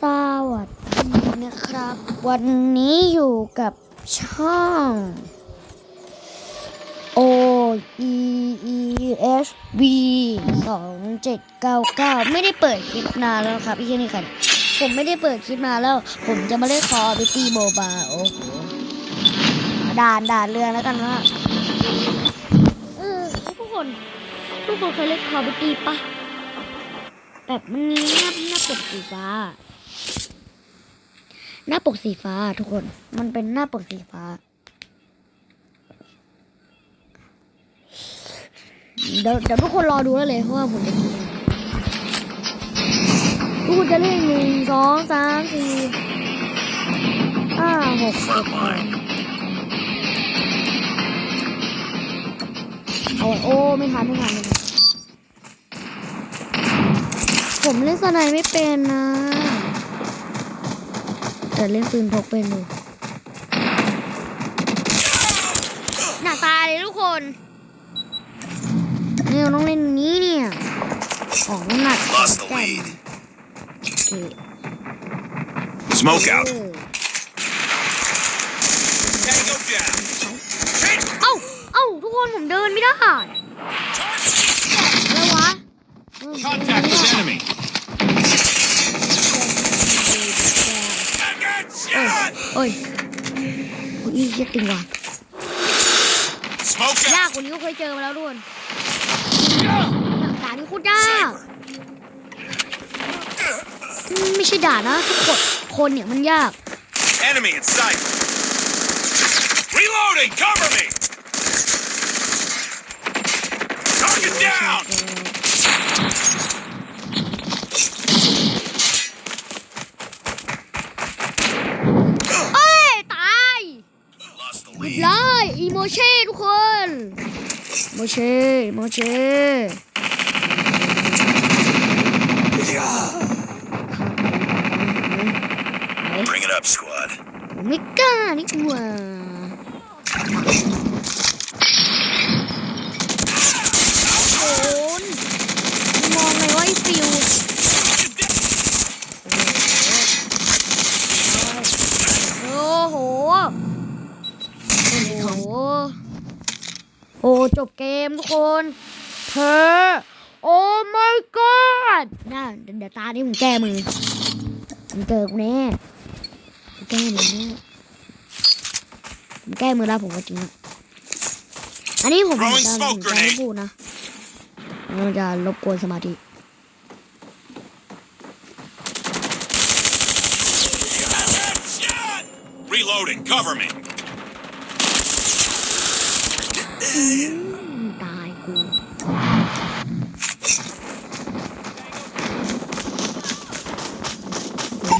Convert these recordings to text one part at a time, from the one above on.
สวัสดีนะครับ วันนี้อยู่กับช่อง O E E S B สองเจ็ดเก้าเก้าไม่ได้เปิดคลิปนานแล้วครับพี่แค่นี้ครับผมไม่ได้เปิดคลิปนานแล้ว ผมจะมาเล่นคอบิตี้โบบาโอ้โหด่านด่านเรือแล้วกันว่าเออทุกคน ทุกคนเคยเล่นคอบิตี้ปะแบบมันมีหน้าหน้าปกสีฟ้า หน้าปกสีฟ้าทุกคน มันเป็นหน้าปกสีฟ้า เดี๋ยวเดี๋ยวทุกคนรอดูได้วเลยเพราะว่าผมจะยิงทุกคนจะเล่นหนึ่งสองสามสี่ห้าหกเจ็ดแปดเอาไว้โอ้ไม่ทันไม่ทันไม่ทันผมเล่นสไนไม่เป็นนะ แต่เล่นปืนพกเป็นอยู่หน้าตายเลยทุกคนเนี่ยต้องเล่นอย่างนี้เนี่ยของหนัก Lost the แก่น lead. โอเค Smoke out. เออ Tango down. เอ้าเอ้าทุกคนผมเดินไม่ได้อะไรวะเออ Contact with enemy. เอ้ย Shot! เอ้ยโอ้ยเหี้ยตึงว่ะ Smoke ยาก out. กว่านี้ก็เคยเจอมาแล้วทุกคนด่านนี้โคตรยากไม่ใช่ด่านนะทุกคนคนเนี่ยมันยาก Enemy in sight. Reloading. Cover me. Target down. เอ้ย ตาย Lost the เรียบ lead. ร้อยอีโมเช่ทุกคนโมเช่โมเช่ Bring it up, squad. ไม่กล้านี่กว่าโอนมองไงว่าไอ้ฟิว โอ้โห โอ้โห โอ้ จบเกมทุกคนเธอโอ้ my god น่าเดี๋ยวตานี้ผมแก้มือผมเจอกูแน่ผมแก้มือแน่ผมแก้มือแล้วผมก็จริงอะอันนี้ผมจะ Throwing ผม smoke จะไม่ grenade พูดนะมันจะรบกวนสมาธิ Shot! Reloading. Cover me.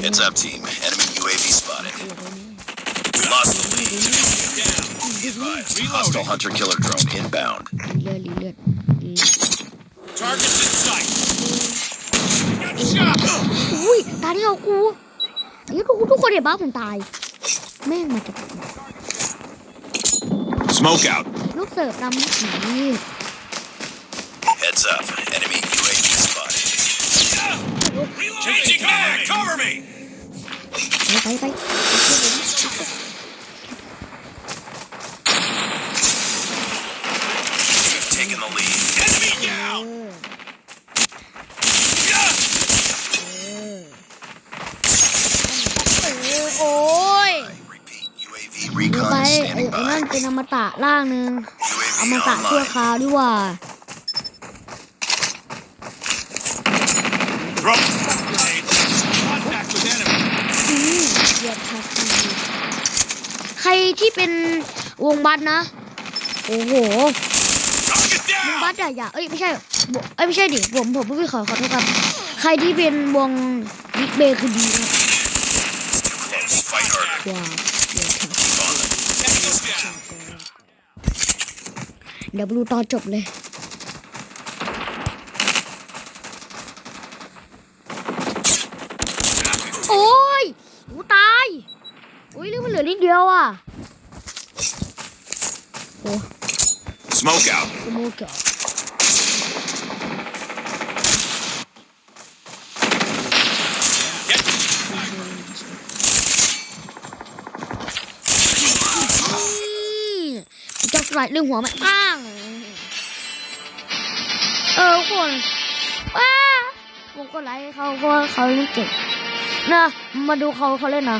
Heads up, team. Enemy UAV spotted. Lost the lead. Down. Be advised. Hostile hunter killer drone inbound. เลือดเลือด Targets in sight. Got shot. อุ้ยตายที่เอากูนี่ทุกทุกคนเห็นบ้าผมตาย แม่งมาจาก Smoke out. ลูกเสิร์ฟนำผี Heads up. Enemy UAV spotted. Changing back. Cover me. ไปไปไป We've taken the lead. Enemy เอ down. อ Yeah. เออโอ้ย Repeat. UAV ดู recon ไป is ไอ้ standing ไอ้นั่น by. เป็นอมตะล่างหนึงอ UAV มตะชั่ว online. คราวดีกว่า Throw grenade. Contact with enemy. อืมเหยียดคาซีใคร ที่เป็นวงบัสนะ โอ้โหวงบัสอะอย่าเอ้ยไม่ใช่เอ้ยไม่ใช่ดิผมผมไม่ขอขอโทษครับ ใครที่เป็นวงบิ๊กเบย์คือดีนะ Close. Fight harder. ว้าวเดี๋ยวครับ On them. Tango down. เดี๋ยวไปดูตอนจบเลยโอ้ยกูตาย โอ้ยเรื่องมันเหลือนิดเดียวอะ โอ้ Smoke out. สโมกเ out. จับสไลด์เรื่องหัวมันปัเออทุคนว้าผมก็ไลค์เขาเพราะาเขาเล่นเก่งนะมาดูเขาเขาเล่นนะ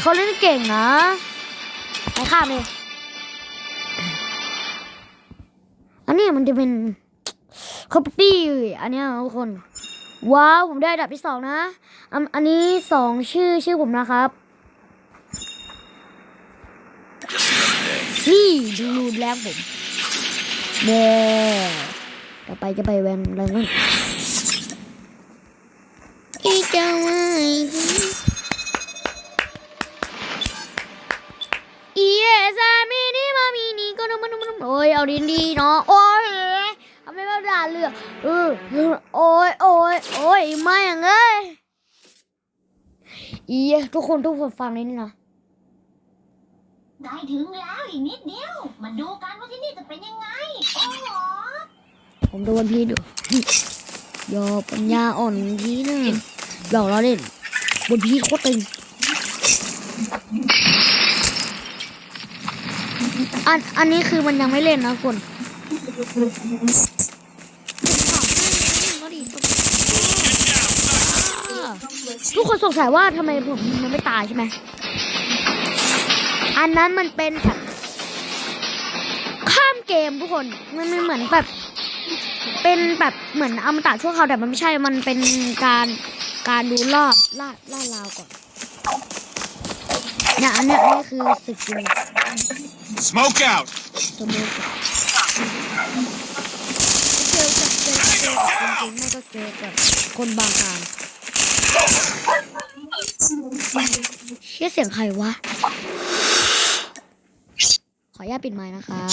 เขาเล่นเก่งนะไปข้ามเลยอันนี้มันจะเป็นคอปปี้อันเนี้ยทุกคน ว้าว ผมได้ดับที่สองนะ อันนี้สองชื่อชื่อผมนะครับ นี่ดูรูนแรงผมเด้ต่อไปจะไปแวนแรงนั่น โอ้ยโอ้ยโอ้ยไม่อย่างเอ้ยอีทุกคนทุกคนฟังนี่นะได้ถึงแล้วอีกนิดเดียว มาดูกันว่าที่นี่จะเป็นยังไง โอ้โหผมโดนพี่ดูยอปัญญาอ่อนพี่นะหลอกเราเล่นบนพี่โคตรตึงอันอันนี้คือมันยังไม่เล่นนะคน ทุกคนสงสัยว่าทำไมผมมันไม่ตายใช่ไหม อันนั้นมันเป็นแบบข้ามเกมทุกคน มันมันเหมือนแบบ เป็นแบบเหมือนอมตะชั่วคราวแต่มันไม่ใช่ มันเป็นการการดูรอบลาดลาดราวก่อนเนี่ยอันเนี้ยอันนี้คือสึกจริง Smoke out. สมมติเจอกับเจอกับเจอกับคนจริงไม่ก็เจอกับคนบางการ เชี่ยเสียงใครวะ ขออนุญาตปิดไมค์นะครับ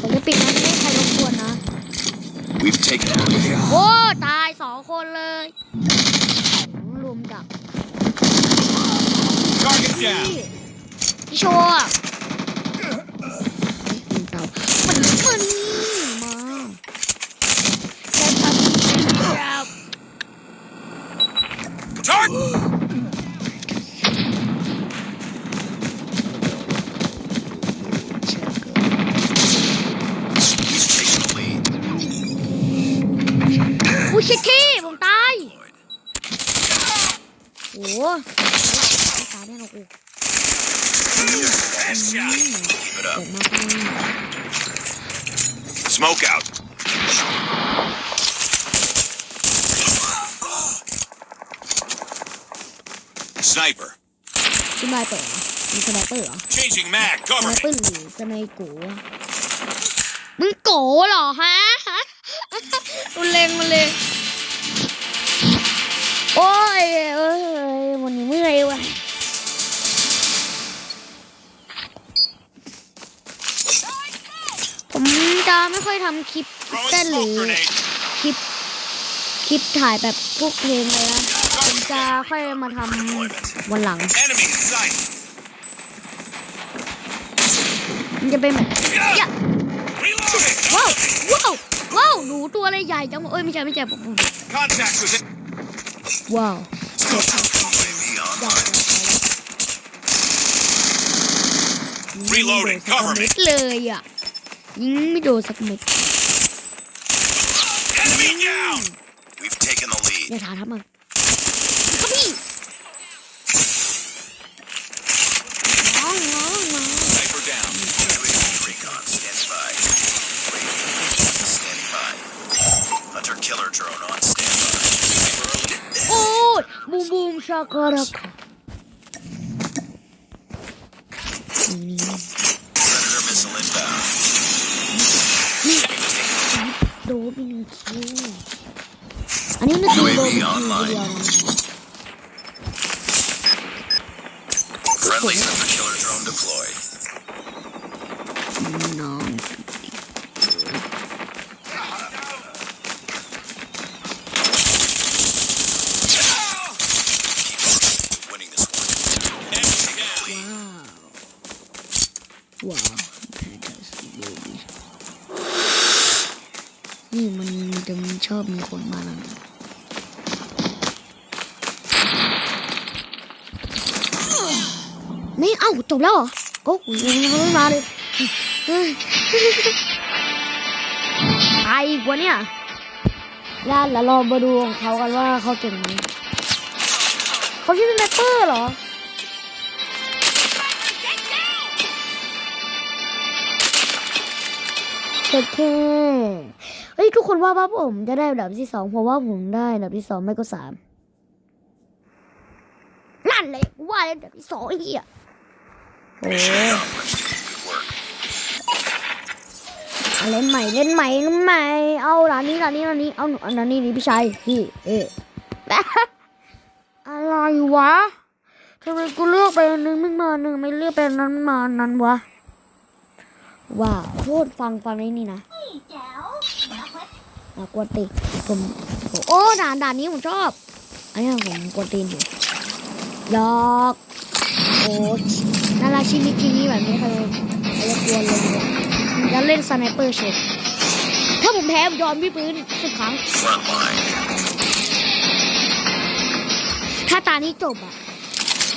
ผมจะปิดนะไม่ให้ใครรบกวนนะ We've taken the lead. โอ้ ตายสองคนเลยลุมดัก Target พี่พี่โชว์อะเฮ้ยมันเก่ามันมันมาแค่ทำจับ อนอุ้ช็ดที่ผมตาย โอ้โหตายแน่นอนกูเปิมา Smoke out. ชิมายเปิดเหรอมีสไนเปอร์เหรอ Changing mag. ส Cover ไน me. เปอร์หรือสไนโกะมึงโกเหรอฮะมันเลงมันเลงโอ้ยเอ้ยวันนี้เมื่อยว่ะ ผมจะไม่ค่อยทำคลิป Throwing เต้นหรื smoke อ grenade. คลิป คลิปถ่ายแบบพวกเพลงเลยนะผม จะค่อยมาทำวันหลัง Enemy in sight. มันจะเป็นแบบยะ Reloading. ว้าวว้าวว้าวหนูตัวอะไรใหญ่จังวะเอ้ยไม่ใช่ไม่ใช่ผมผม Contact with it. ว้าว UAV อยาก online. จะ Reloading, สัก cover เม็ me. ดเลยอะยิงไม่โดนสักเม็ด Enemy down. We've taken the อย่า lead. ถามทำมันครับพี่น้องน้องน้อง Sniper down. UAV recon standing by. UAV standing by. Hunter killer drone on standby. Sniper alert. โอ้ยบูมบูมชากาลักนี่ Predator missile inbound. นี่โดนไปหนึ่งคิวอันนี้ไม่คือโดนไปคิวเดียวนะ Friendly hunter killer drone deployed. น้อง Winning this one. Enemy down. ว้าวว้าวแพนด้าสีโบบีนี่มันจะมีชอบมีคนมาแล้วนะไม่เอ้าจบแล้วเหรอโอ้ยยังยังไม่มาเลยตายอีกวะเนี่ยย่าแล้วเรามาดูของเขากันว่าเขาเก่งไหมเขาชื่อสไนเปอร์เหรอ เคเฮ้ยทุกคนว่าว่าผมจะได้อันดับที่สองเพราะว่าผมได้อันดับที่สองไม่ก็สามนั่นเลยว่าได้อันดับที่สองไอ้เหี้ยโอ้เล่นใหม่เล่นใหม่เล่นใหม่เอาร้านนี้ร้านนี้ร้านนี้เอาอันนั้นนี่ดิพี่ชัยพี่เอ๊ะอะไรวะทำไมกูเลือกไปนึงไม่มาอันนึงไม่เลือกไปนั้นมานนั้นวะ ว้าโคตรฟังฟังไอ้นี่นะนี่แจ๋วรักไว้อะกวนตีผมโอ้ด่านด่านนี้ผมชอบอันนี้ผมกวนตีนอยู่ยอกโอ้นาราชิมิจินี่แบบนี้ใครใครจะกวนเลยเนี่ยผมจะเล่นสไนเปอร์เชฟถ้าผมแพ้ผมยอมพี่ปืนสิบครั้ง ถ้าตานี้จบอะ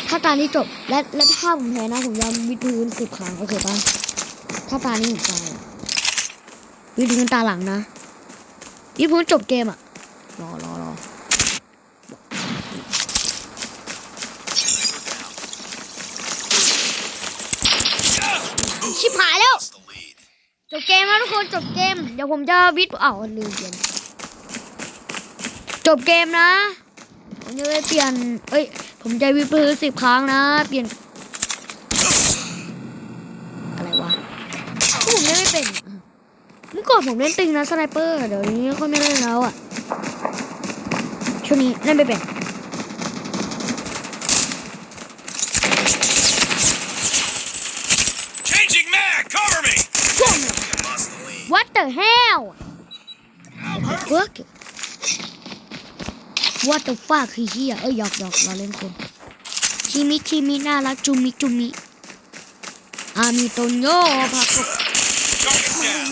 ถ้าตานี้จบและและถ้าผมแพ้นะผมยอมวิดพื้นสิบครั้งโอเคป่ะ ถ้าตานี้ผมตายวิดพื้นตาหลังนะวิดพื้นจบเกมอะรอรอรอชิบหายแล้ว จบเกมแล้วทุกคนจบเกม เดี๋ยวผมจะวิดอ้าลืมเปลี่ยนจบเกมนะ ผมจะไปเปลี่ยน เอ้ย ผมจะวิดพื้นสิบครั้งนะ เปลี่ยน อะไรวะผมเล่นไม่เป็นเมื่อ ก่อนผมเล่นตึงนะสไนเปอร์เดี๋ยวนี้ค่อยไม่เล่นแล้วอะช่วงนี้เล่นไม่เป็น Changing mag. Cover me. พวก Lost the lead. What the hell Fuck What the fuck คือเฮียเอ้ยหยอกหยอกเราเล่นคนชิมิชิมิน่ารักจุมิจุมิอามีโตโน่พัก Target down.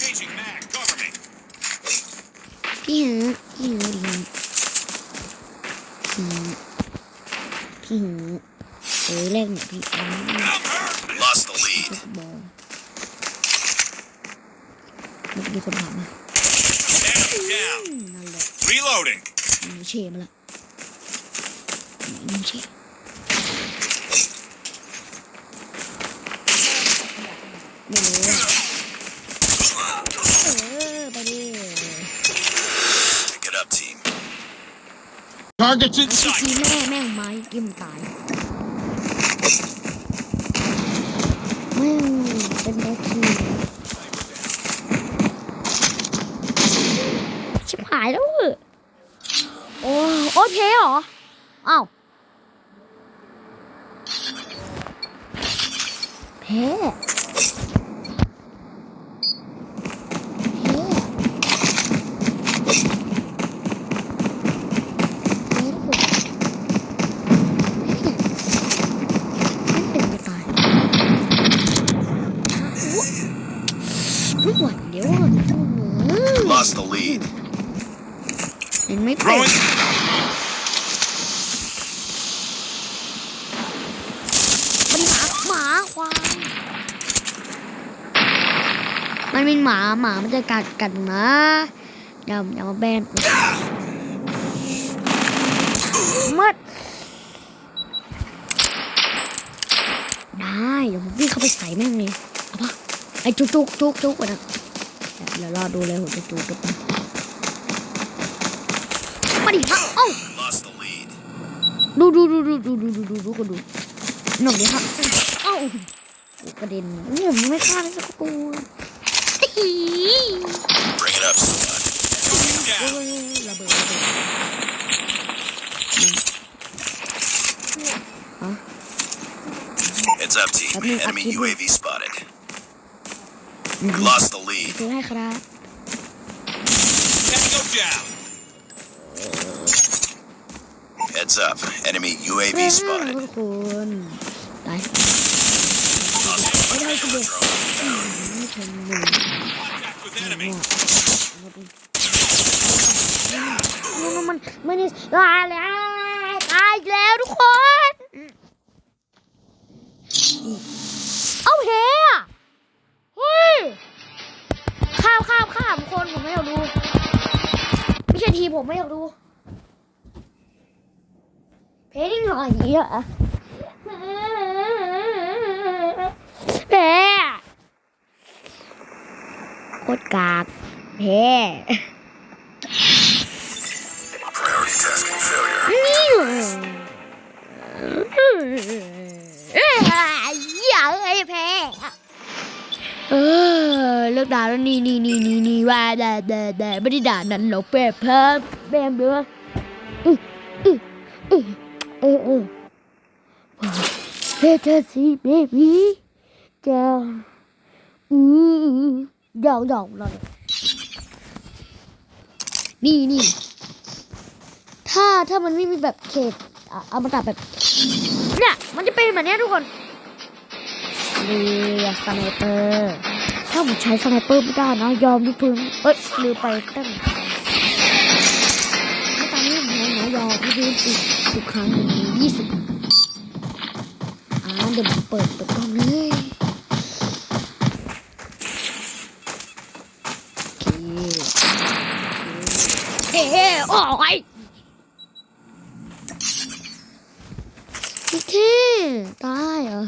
Changing mag. Cover me. พี่หือพี่หือพี่หือพี่หือเอ้ยเล่นเนี่ยพี่อ๋อ Lost the lead. ฟุตบอลมันมีคนถามอืมนั่นแหละ Reloading. มันเชมาละมันเชไม่รู้อะเออไปดิ Pick it up, team. Targets in ที sight. แม่แม่งไม้กิมตายแม่งเป็นแบคทีชิบหายแล้วเว้ยโอ้โอยเพเหรออ้าวแพ้แพ้ทุกคนแพ้ไม่เป็นจะตายอุ๊ยไม่ไหวเดี๋ยวอะอืม Lost the lead. เห็นไม่เป็น Throwing. มันหมาหมาควายมันเป็น หมามันจะกัดกันนะอย่าอย่ามาแบนมัดได้เดี๋ยวผมวิ่งเข้าไปใส่แม่งเลยเอาปะไอ้จุกจุกจุกจุกวะนะเดี๋ยวรอดูเลยผมจะจุกจุกมาดิมาเอ้าดูดูดูดูดูดูดูดูดูคนดูหนุ่มดิครับเอ้าโอ้กระเด็นผมยังไม่ฆ่าเลยสักตัว Bring it up, son. Heads up, team. Enemy UAV spotted. We Lost the lead. Heads up. Enemy UAV spotted. Else is killer this? drone. Down. ไม่ชนหนึ่งมันมันมันไม่ได้ตายแล้วตายแล้วทุกคนเอาแพ้อะเฮ้ยข้ามข้ามข้ามคนผมไม่อยากดูไม่ใช่ทีผมไม่อยากดูเพลงหน่อยอย่างนี้เพ้โค ตรกากแพ้นี่อยอย่าเอ้ยแพ้เออเลิกด่าแล้วนี่นี่นี่นี่นี่ว่าด่าด่าด่ไม่ได้ด่านั่นหรอกแป๊บเพิ่มแบมเด้ออืออืออือเออเออเบเธอสิ เบบี้แกอือหยอกหยอกเลยนี่นี่ถ้าถ้ามันไม่มีแบบเขตอะเอามาตัดแบบเนี่ยมันจะเป็นแบบนี้ทุกคนเรือสไนเปอร์ถ้าผมใช้สไนเปอร์ไม่ได้นะยอมยุบพื้นเอ้ยลืมไปตั้งไม่ตอนนี้ผมนะยอมยุบพื้นอีกสิบครั้งหนึ่งยี่สิบอ่าเดี๋ยวผมเปิดเปิดกล้องเลยโอเค โอเคเฮ้โอ้ยพี่เท่ตายเหรอ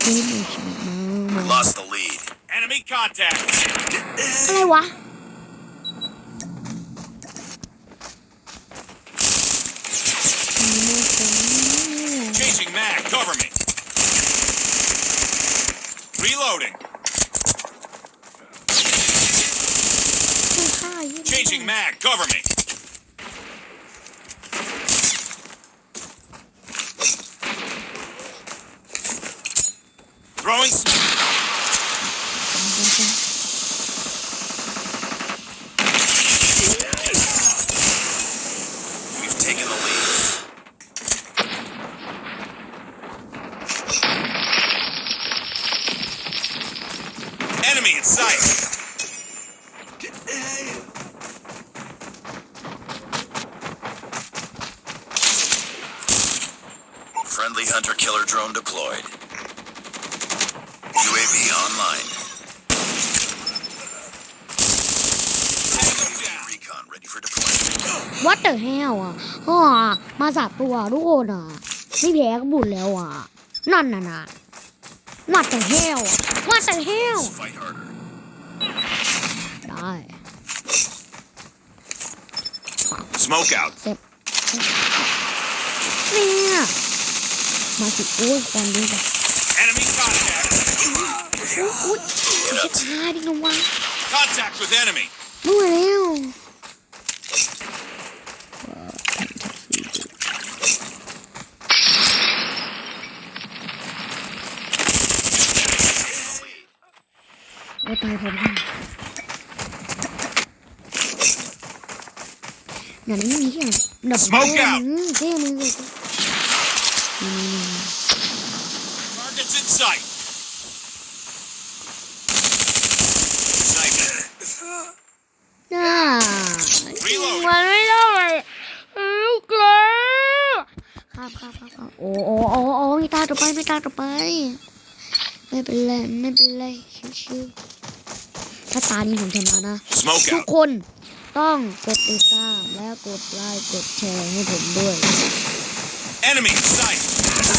เฮ้ยไม่ใช่มา We มา lost the lead. Enemy contact. อะไรวะ Cover me. มาสับตัวทุกคนอะไม่แพ้ก็บุญแล้วอะ นั่นน่ะนะวัดเตอร์แฮลอะวัดเตอร์แฮล Fight harder. ได้ Smoke out. เนี่ยมาสิโอ้ยควันดีจ้ะ Enemy contact. อุ้ยอุ้ยจะตายดินะวะ Contact with enemy. มั่วแล้วโอ้ตายผมค่ะ อย่างนี้มีแค่ดับ Smoke out แค่มือเลย Targets in sight. Sniper. น่า Reload มันไม่ได้เอ้าเกลือข้ามข้ามข้ามข้ามโอ้โอ้โอ้โอ้ไม่ตายต่อไปไม่ตายต่อไป ไม่เป็นไรไม่เป็นไรชิวๆถ้าตานี้ผมชนะนะ Smoke ทุก out. คน ต้องกดติดตามและกดไลค์กดแชร์ให้ผมด้วย Enemy in sight.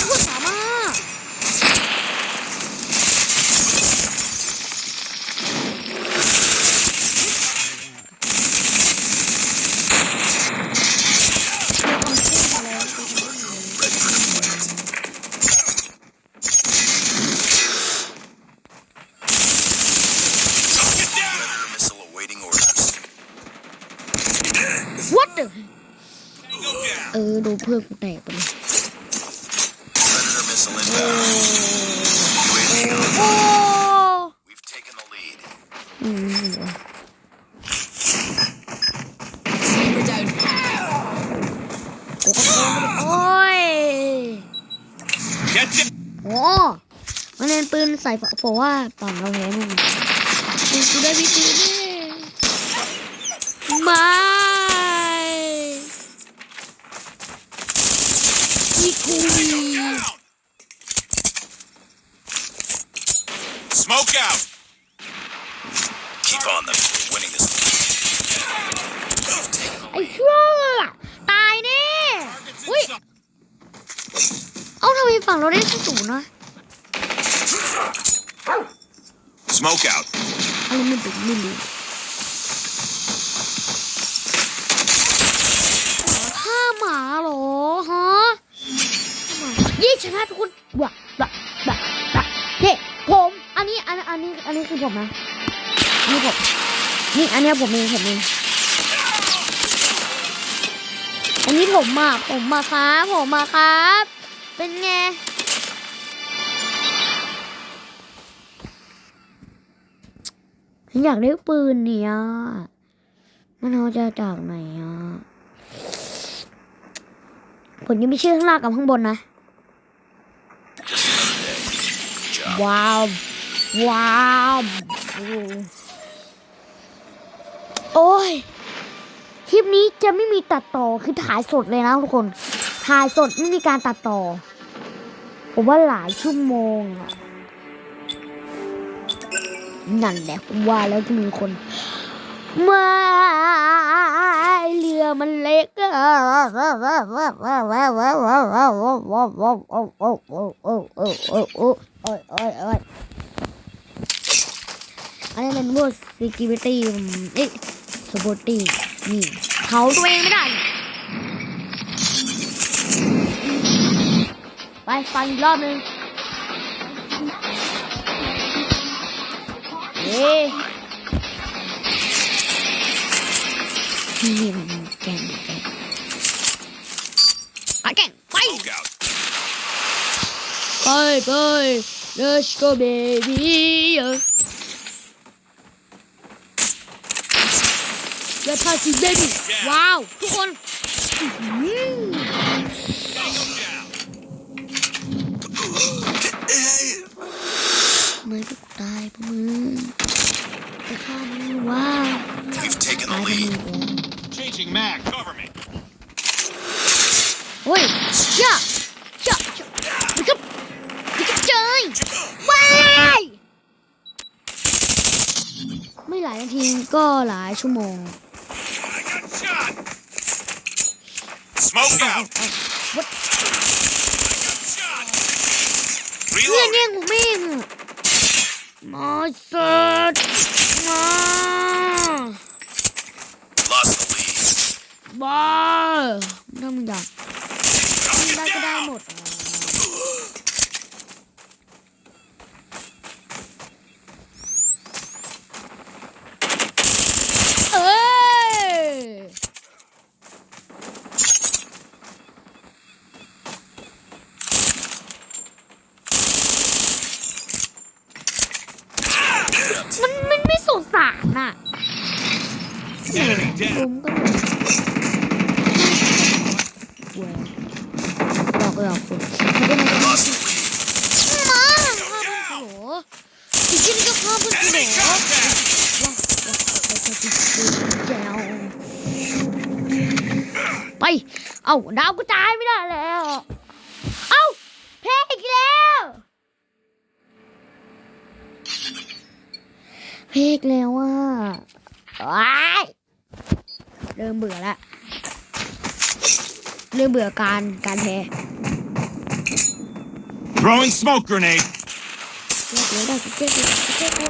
พูดสามารถวัดเด Go down. เออดูเพื่อน กูแตกไปเลย Predator missile inbound. UAV on. โอ้ We've taken the lead. อืมหัวโอ้โหโอ้ย Get down. โอ้มันเล่นปืนใส่ฝาเพราะว่าต่างเราแพ้แน่นอนปืนกูได้วิธีแน่ไม่ คือผมนะนนี้ผมนี่อันนี้ผมเองผมเองอันนี้ผมมาผมมาครับผมมาครับ เป็นไงฉันอยากได้ปืนเนี่ยมันเอาจะจากไหนอะผมยังไม่เชื่อข้างล่างกับข้างบนนะ ว้าว ว้าวโอ้ยคลิปนี้จะไม่มีตัดต่อคือถ่ายสดเลยนะทุกคนถ่ายสดไม่มีการตัดต่อผมว่าหลายชั่วโมงอะนั่นแหละผมว่าแล้วจะมีคนไม่เรือมันเล็ก อะอันนี้เป็นพวก security เอ๊ะ security นี่เผาตัวเองไม่ได้ ไปฟังอีกรอบนึงเอ๊ะนี่มันแกงแกงไปแกงไป Smoke out. ไปไป let's go baby เดี๋ยวพาสิ baby ว้าว ทุกคนอื้อหือ Tango down. ไม่ต้องตายพวกมึงไปฆ่ามึงว้าว We've taken ตา the ยกัน lead. มึง Changing mag. Cover me. โอ้ยเชี่ยเชี่ยเชี่ยมันก็มันก็เจยว้ายไม่หลายนาทีก็หลายชั่วโมง Smoke out. What? I got shot. เพื่อน Reloading. แย่งผมเองอะมาสัตว์มา Lost the lead. บ้าถ้ามึงอยาก Knock ได้ it ก็ได้ down. หมดอะเอ้ย มันมันไม่สงสารน่ะ Enemy ผมก็เลยเว้ยหลอกหลอกคุณเขาเป็นอะไรกัน Lost the lead. มาพ่อนโหลอีกทีนี้ก็พ่อเป็นโหล Enemy contact. ไป เอาดาวกูตายไม่ได้ แพ้อีกแล้วอะว้ายเริ่มเบื่อแล้วเริ่มเบื่อการการแพ้ Throwing smoke grenade. เจ๊เจ๊ได้เจ๊เจ๊เจ๊เจ๊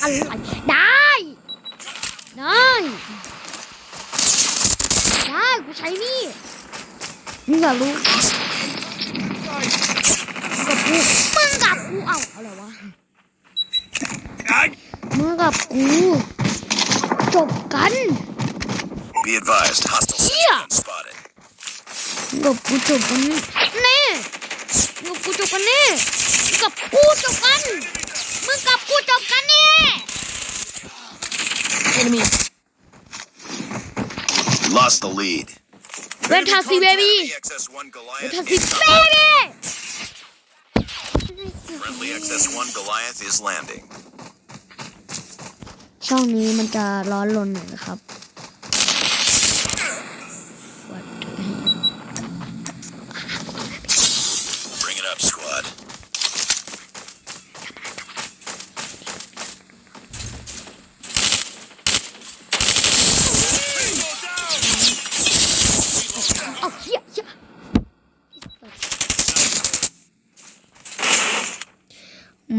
อะไรได้ได้ได้กูใช้นี่มึงอยากรู้มึงกับกูมึงกับกูเอาอะไรวะ I มึงกับกูจบกัน Be advised, hostile Yeah. sentry gun spotted. มึงกับกูจบกันแน่มึงกับกูจบกันแน่มึงกับกูจบกันมึงกับกูจบกันแน่ enemy Lost the lead. เวนทาซีเบบี้ Enemy XS-1 Goliath ทาซี is เบบี้ Friendly XS-1 Goliath is landing. ช่องนี้มันจะร้อนลนหน่อยนะครับ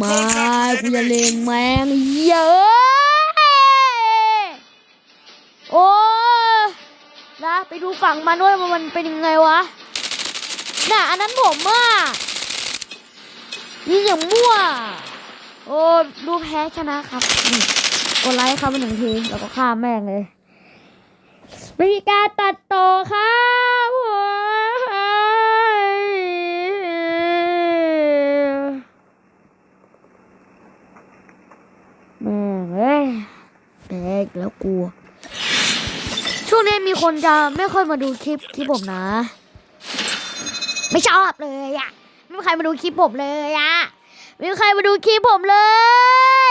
มากูจะเล่นแม่งเยอะ ฝั่งมันด้วยว่ามันเป็นยังไงวะ น่ะ อันนั้นผมมากนี่อย่างมั่ว โอ้ดูแพ้ชนะครับกดไลค์ครับหนึ่งที แล้วก็ฆ่าแม่งเลยมีการตัดต่อครับโอ้ยแม่งเอ้ยแตกแล้วกลัว ช่วงนี้มี คนจะไม่ค่อยมาดูคลิปคลิปผมนะ ไม่ชอบเลยอะไม่มีใครมาดูคลิปผมเลยอะไม่มีใครมาดูคลิปผมเล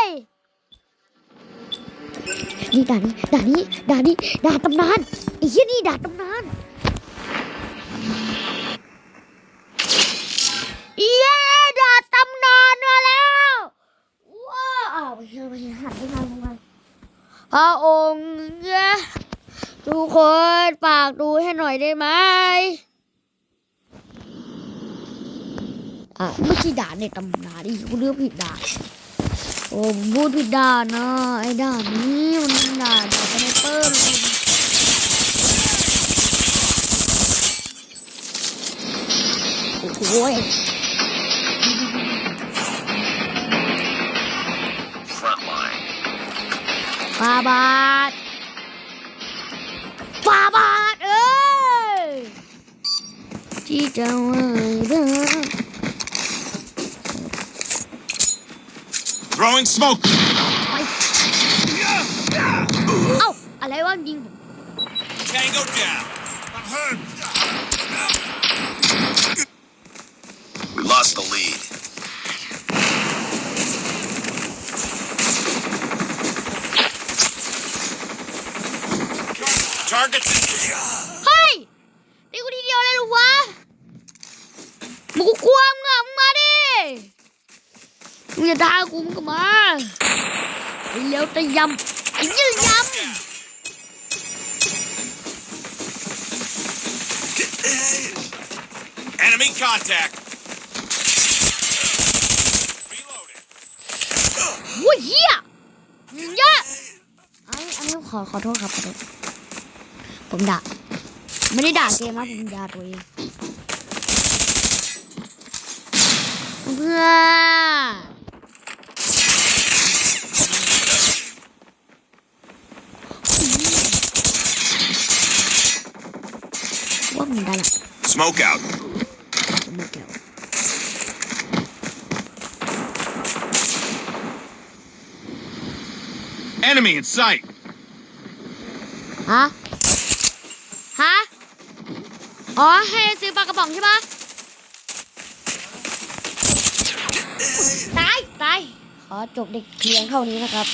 ยนี่ด่านี้ด่านี้ด่านี้ด่านตำนานไอ้เหี้ยนี่ด่านตำนานเย้ด่านตำนานมาแล้วว้าวไปเชื่อไปเชื่อหันไปทางมันพระองค์เนี่ย ทุกคนฝากดูให้หน่อยได้ไหมอะไม่ใช่ด่านในตำนานดิกูเลือกผิดด่านโอ้ผมพูดผิดด่านนะไอ้ด่านนี้มันด่านด่านสไนเปอร์มันโอ้โหย Front line. ฟาบาท ฟาบาทเอ้ยที่จะว่าเด้อ Throwing smoke. ไปเอ้า อะไรวะยิงผม Tango down. I'm hurt. We lost the lead. เฮ้ยตีกูทีเดียวเลยเหรอวะมึงกูกลัวมึงอะมึงมาดิมึงจะด่ากูมึงก็มาไอ้เลี้ยวแต่ยำไอ้ยืนย Enemy contact. Reloading. ำวุ้ยเฮียยิงเยอะอันนี้อันนี้ขอขอโทษครับขอโทษ ผมด่าไม่ได้ด่าเกมนะผมด่าตัวเองเพื่อนว่ามึงได้ละ Smoke out. จะไม่เกี่ยว Enemy in sight. ฮะฮะ อ๋อ ให้ซื้อปลากระป๋องใช่ปะตาย ตาย ขอจบเด็กเพียงเท่านี้นะครับ